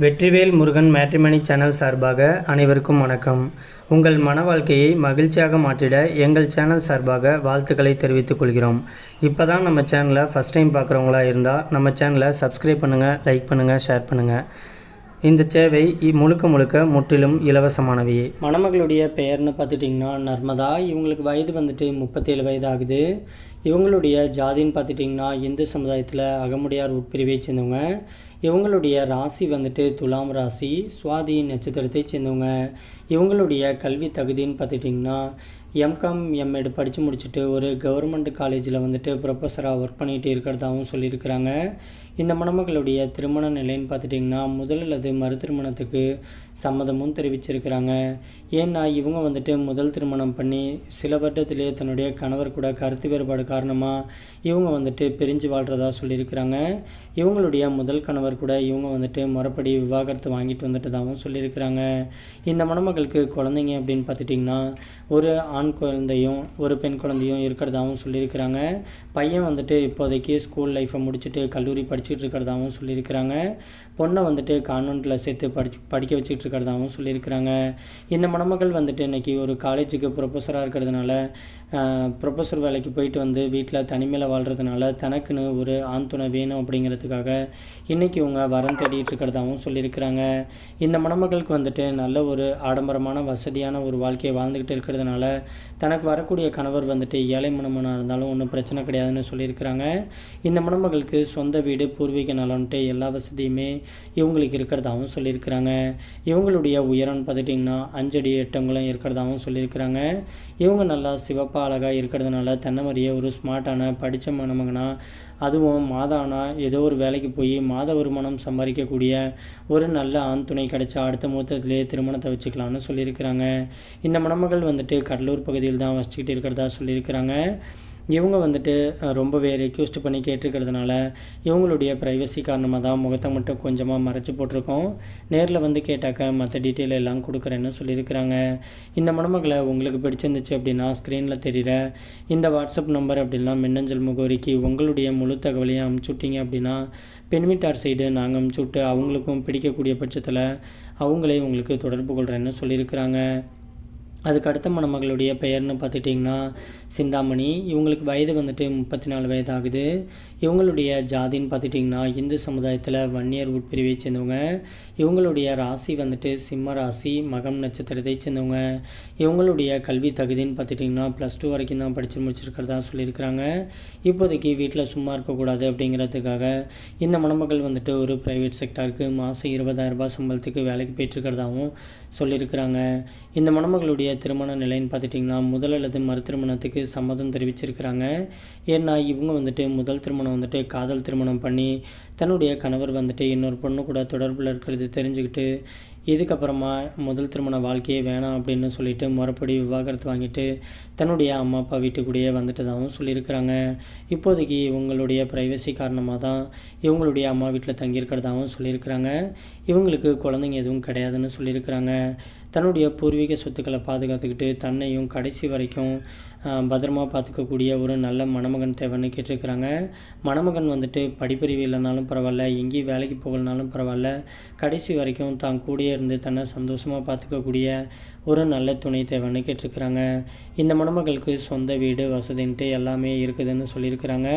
Vetrivel Murugan matrimony channel சார்பாக அனைவருக்கும் வணக்கம். உங்கள் மன வாழ்க்கையை மகிழ்ச்சியாக மாற்றிட எங்கள் சேனல் சார்பாக வாழ்த்துக்களை தெரிவித்துக் கொள்கிறோம். இப்போ தான் நம்ம சேனலை ஃபஸ்ட் டைம் பார்க்குறவங்களா இருந்தால் நம்ம சேனலை சப்ஸ்கிரைப் பண்ணுங்கள் லைக் பண்ணுங்கள் ஷேர் பண்ணுங்கள் இந்த சேவை முழுக்க முழுக்க முற்றிலும் இலவசமானவையே மணமகளுடைய பெயர்னு பார்த்துட்டிங்கன்னா நர்மதா. இவங்களுக்கு வயது வந்துட்டு முப்பத்தேழு வயது ஆகுது. இவங்களுடைய ஜாதின்னு பார்த்துட்டிங்கன்னா இந்து சமுதாயத்தில் அகமுடையார் உட்பிரிவை சேர்ந்தவங்க. இவங்களுடைய ராசி வந்துட்டு துலாம் ராசி சுவாதி நட்சத்திரத்தை சேர்ந்தவங்க. இவங்களுடைய கல்வி தகுதின்னு பார்த்துட்டிங்கன்னா எம்காம் எம்எட் படித்து முடிச்சுட்டு ஒரு கவர்மெண்ட் காலேஜில் வந்துட்டு ப்ரொஃபஸராக ஒர்க் பண்ணிகிட்டு இருக்கிறதாகவும் சொல்லியிருக்கிறாங்க. இந்த மணமகளுடைய திருமண நிலைன்னு பார்த்துட்டிங்கன்னா முதல் அல்லது மறு திருமணத்துக்கு சம்மதமும் தெரிவிச்சிருக்கிறாங்க. ஏன்னா இவங்க வந்துட்டு முதல் திருமணம் பண்ணி சில வருடத்திலேயே தன்னுடைய கணவர் கூட கருத்து வேறுபாடு காரணமாக இவங்க வந்துட்டு பிரிஞ்சு வாழ்கிறதா சொல்லியிருக்கிறாங்க. இவங்களுடைய முதல் கணவர் கூட இவங்க வந்துட்டு முறைப்படி விவாகரத்து வாங்கிட்டு வந்துட்டதாகவும் சொல்லியிருக்கிறாங்க. இந்த மணமகளுக்கு குழந்தைங்க அப்படின்னு பார்த்துட்டிங்கன்னா ஒரு ஆண் குழந்தையும் ஒரு பெண் குழந்தையும் இருக்கிறதாகவும் சொல்லியிருக்கிறாங்க. பையன் வந்துட்டு இப்போதைக்கு ஸ்கூல் லைஃப்பை முடிச்சுட்டு கல்லூரி படிச்சுட்டு இருக்கிறதாகவும் சொல்லியிருக்கிறாங்க. பொண்ணை வந்துட்டு கான்வெண்ட்டில் சேர்த்து படிச்சு படிக்க வச்சுட்டு இருக்கிறதாகவும் சொல்லியிருக்கிறாங்க. இந்த மணமகள் வந்துட்டு இன்னைக்கு ஒரு காலேஜுக்கு ப்ரொஃபஸராக இருக்கிறதுனால ப்ரொஃபஸர் வேலைக்கு போயிட்டு வந்து வீட்டில் தனிமையில் வாழ்கிறதுனால தனக்குன்னு ஒரு ஆண் துணை வேணும் அப்படிங்கிறதுக்காக இன்றைக்கி இவங்க வரம் தேடிட்டு இருக்கிறதாகவும் சொல்லியிருக்கிறாங்க. இந்த மணமகளுக்கு வந்துட்டு நல்ல ஒரு ஆடம்பரமான வசதியான ஒரு வாழ்க்கையை வாழ்ந்துக்கிட்டு இருக்கிறதுனால தனக்கு வரக்கூடிய கணவர் வந்துட்டு ஏழை மணமனாக இருந்தாலும் ஒன்றும் பிரச்சனை கிடையாதுன்னு சொல்லியிருக்கிறாங்க. இந்த மணமகளுக்கு சொந்த வீடு பூர்வீக நலன்ட்டு எல்லா வசதியுமே இவங்களுக்கு இருக்கிறதாகவும் சொல்லியிருக்கிறாங்க. இவங்களுடைய உயரம்னு பார்த்துட்டிங்கன்னா அஞ்சடி எட்டங்களும் இருக்கிறதாகவும் சொல்லியிருக்கிறாங்க. இவங்க நல்லா சிவப்பாக அழகாக இருக்கிறதுனால தென்னை மாதிரியே ஒரு ஸ்மார்ட்டான படித்த மணமகனாக அதுவும் மாதானா ஏதோ ஒரு வேலைக்கு போய் மாத வருமானம் சம்பாதிக்கக்கூடிய ஒரு நல்ல ஆண் துணை கிடைச்சா அடுத்த முகூர்த்தத்திலே திருமணத்தை வச்சுக்கலாம்னு சொல்லியிருக்கிறாங்க. இந்த மணமகள் வந்துட்டு கடலூர் பகுதியில் தான் வசிச்சுக்கிட்டு இருக்கிறதா சொல்லியிருக்கிறாங்க. இவங்க வந்துட்டு ரொம்பவே ரெக்யூஸ்ட் பண்ணி கேட்டிருக்கிறதுனால இவங்களுடைய ப்ரைவசி காரணமாக தான் முகத்தை மட்டும் கொஞ்சமாக மறைச்சி போட்டிருக்கோம். நேரில் வந்து கேட்டாக்க மற்ற டீட்டெயில் எல்லாம் கொடுக்குறேன்னு சொல்லியிருக்கிறாங்க. இந்த மணமகளை உங்களுக்கு பிடிச்சிருந்துச்சு அப்படின்னா ஸ்க்ரீனில் தெரிகிற இந்த வாட்ஸ்அப் நம்பர் அப்படின்னா மின்னஞ்சல் முகவரிக்கு உங்களுடைய முழு தகவலையும் அமுச்சு விட்டீங்க அப்படின்னா பெண்மீட்டார் சைடு நாங்கள் அமுச்சு விட்டு அவங்களுக்கும் பிடிக்கக்கூடிய பட்சத்தில் அவங்களே உங்களுக்கு தொடர்பு கொள்கிறேன்னு சொல்லியிருக்கிறாங்க. அதுக்கு அடுத்த மணமகளுடைய பெயர்னு பார்த்துட்டிங்கன்னா சிந்தாமணி. இவங்களுக்கு வயது வந்துட்டு முப்பத்தி நாலு வயது ஆகுது இவங்களுடைய ஜாதின்னு பார்த்துட்டிங்கன்னா இந்து சமுதாயத்தில் வன்னியர் உட்பிரிவை சேர்ந்தவங்க. இவங்களுடைய ராசி வந்துட்டு சிம்ம ராசி மகம் நட்சத்திரத்தை சேர்ந்தவங்க. இவங்களுடைய கல்வி தகுதின்னு பார்த்துட்டிங்கன்னா ப்ளஸ் டூ வரைக்கும் தான் படித்து முடிச்சிருக்கிறதா சொல்லியிருக்கிறாங்க. இப்போதைக்கு வீட்டில் சும்மா இருக்கக்கூடாது அப்படிங்கிறதுக்காக இந்த மணமகள் வந்துட்டு ஒரு ப்ரைவேட் செக்டாருக்கு மாதம் இருபதாயிரம் ரூபாய் சம்பளத்துக்கு வேலைக்கு போயிட்டுருக்கிறதாகவும் சொல்லியிருக்கிறாங்க. இந்த மணமகளுடைய திருமண நிலைன்னு பார்த்துட்டிங்கன்னா முதல் அல்லது மறு திருமணத்துக்கு சம்மதம் தெரிவிச்சிருக்கிறாங்க. ஏன்னா இவங்க வந்துட்டு முதல் திருமணம் வந்துட்டு காதல் திருமணம் பண்ணி தன்னுடைய கணவர் வந்துட்டு இன்னொரு பொண்ணு கூட தொடர்பில் இருக்கிறது தெரிஞ்சுக்கிட்டு இதுக்கப்புறமா முதல் திருமண வாழ்க்கையே வேணாம் அப்படின்னு சொல்லிட்டு முறைப்படி விவாகரத்து வாங்கிட்டு தன்னுடைய அம்மா அப்பா வீட்டுக்குள்ளேயே வந்துட்டதாகவும் சொல்லியிருக்கிறாங்க. இப்போதைக்கு இவங்களுடைய ப்ரைவசி காரணமாக தான் இவங்களுடைய அம்மா வீட்டில் தங்கியிருக்கிறதாகவும் சொல்லியிருக்கிறாங்க. இவங்களுக்கு குழந்தைங்க எதுவும் கிடையாதுன்னு சொல்லியிருக்கிறாங்க. தன்னுடைய பூர்வீக சொத்துக்களை பாதுகாத்துக்கிட்டு தன்னையும் கடைசி வரைக்கும் பத்திரமாக பத்திரமா பார்த்துக்கக்கூடிய ஒரு நல்ல மணமகன் தேவைன்னு கேட்டிருக்கிறாங்க. மணமகன் வந்துட்டு படிப்பறிவு இல்லைனாலும் பரவாயில்ல எங்கேயும் வேலைக்கு போகலனாலும் பரவாயில்ல. கடைசி வரைக்கும் தான் கூடயே இருந்து தன்னை சந்தோஷமாக பார்த்துக்கக்கூடிய ஒரு நல்ல துணை தேவைன்னு கேட்டிருக்கிறாங்க. இந்த மணமகளுக்கு சொந்த வீடு வசதின்ட்டு எல்லாமே இருக்குதுன்னு சொல்லியிருக்கிறாங்க.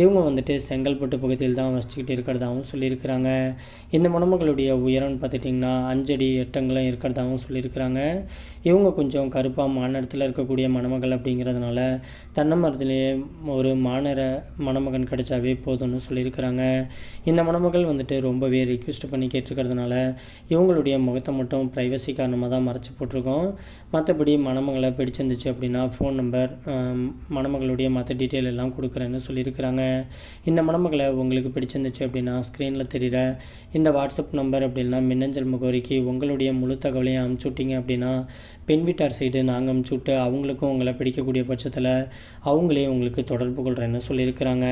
இவங்க வந்துட்டு செங்கல்பட்டு பகுதியில் தான் வசிச்சுக்கிட்டு இருக்கிறதாகவும் சொல்லியிருக்கிறாங்க. இந்த மணமகளுடைய உயரம்னு பார்த்துட்டிங்கன்னா அஞ்சடி எட்டங்களும் இருக்கிறதாகவும் சொல்லியிருக்கிறாங்க இவங்க கொஞ்சம் கருப்பாக மாநிலத்தில் இருக்கக்கூடிய மணமகள் அப்படிங்கிறதுனால தென்னை மரத்துலேயே ஒரு மாநிற மணமகன் கிடைச்சாவே போதும்னு சொல்லியிருக்கிறாங்க. இந்த மணமகள் வந்துட்டு ரொம்பவே ரிக்வெஸ்ட் பண்ணி கேட்டிருக்கிறதுனால இவங்களுடைய முகத்தை மட்டும் ப்ரைவசி காரணமாக தான் மறைச்சி போட்டிருக்கோம். மற்றபடி மணமகளை பிடிச்சிருந்துச்சு அப்படின்னா ஃபோன் நம்பர் மணமகளுடைய மற்ற டீட்டெயில் எல்லாம் கொடுக்குறேன்னு சொல்லியிருக்கிறாங்க. இந்த மணமகளை உங்களுக்கு பிடிச்சிருந்துச்சு அப்படின்னா ஸ்க்ரீனில் தெரிகிற இந்த வாட்ஸ்அப் நம்பர் அப்படின்னா மின்னஞ்சல் முகவரிக்கு உங்களுடைய முழு தகவலையும் அனுப்பிச்சுட்டிங்க அப்படின்னா பெண் வீட்டார் சைடு நாங்கள் அமுச்சு விட்டு அவங்களுக்கும் உங்களை பிடிக்கக்கூடிய பட்சத்தில் அவங்களே உங்களுக்கு தொடர்பு கொள்கிறேன்னு சொல்லியிருக்கிறாங்க.